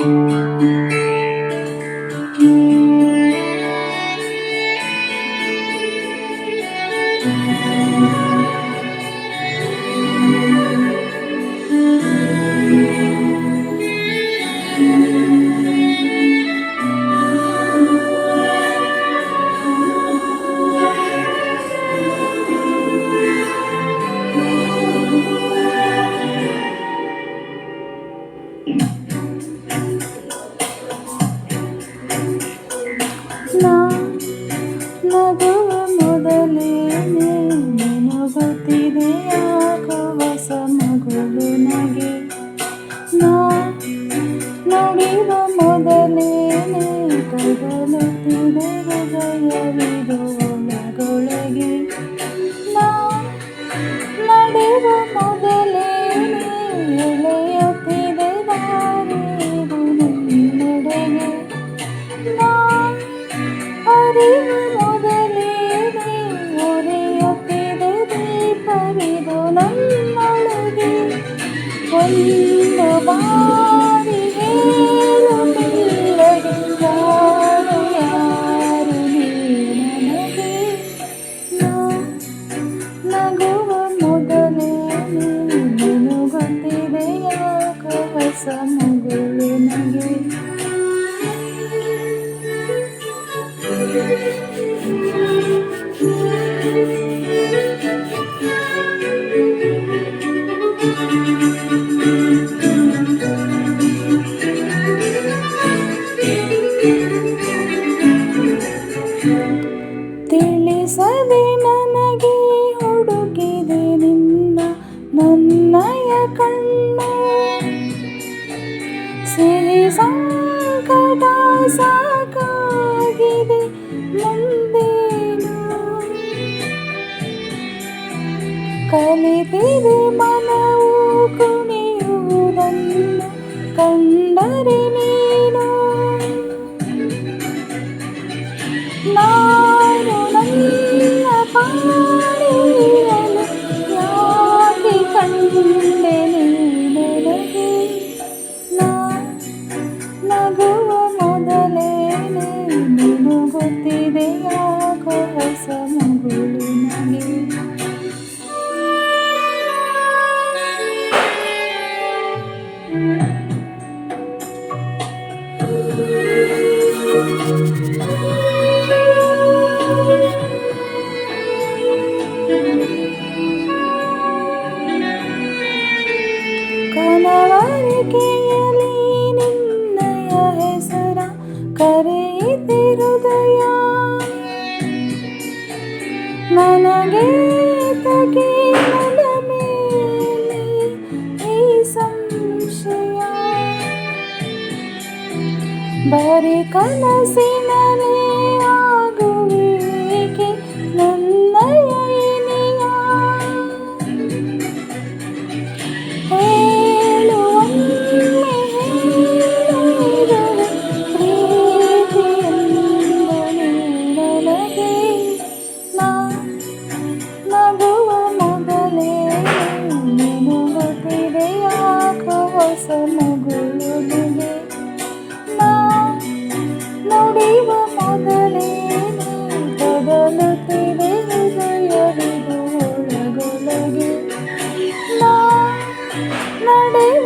Thank you. never gonna be the one. ಹೊಸ ಮಗುವಿನಗೆ ತಿಳಿಸದೆ ನನಗೆ ಹುಡುಗಿದೆ ನಿನ್ನ ನನ್ನಯ ಕಣ್ಣು. ಸಂಕಟ ಸಾಕಾಗಿದೆ ಮುಂದೆ ಕಲಿತಿದೆ ಮನವು ಕುಣಿಯುವುದನ್ನು ಕಣ್ಣು Oh, you. ಬರೀ ಕನಸಿನನು நடை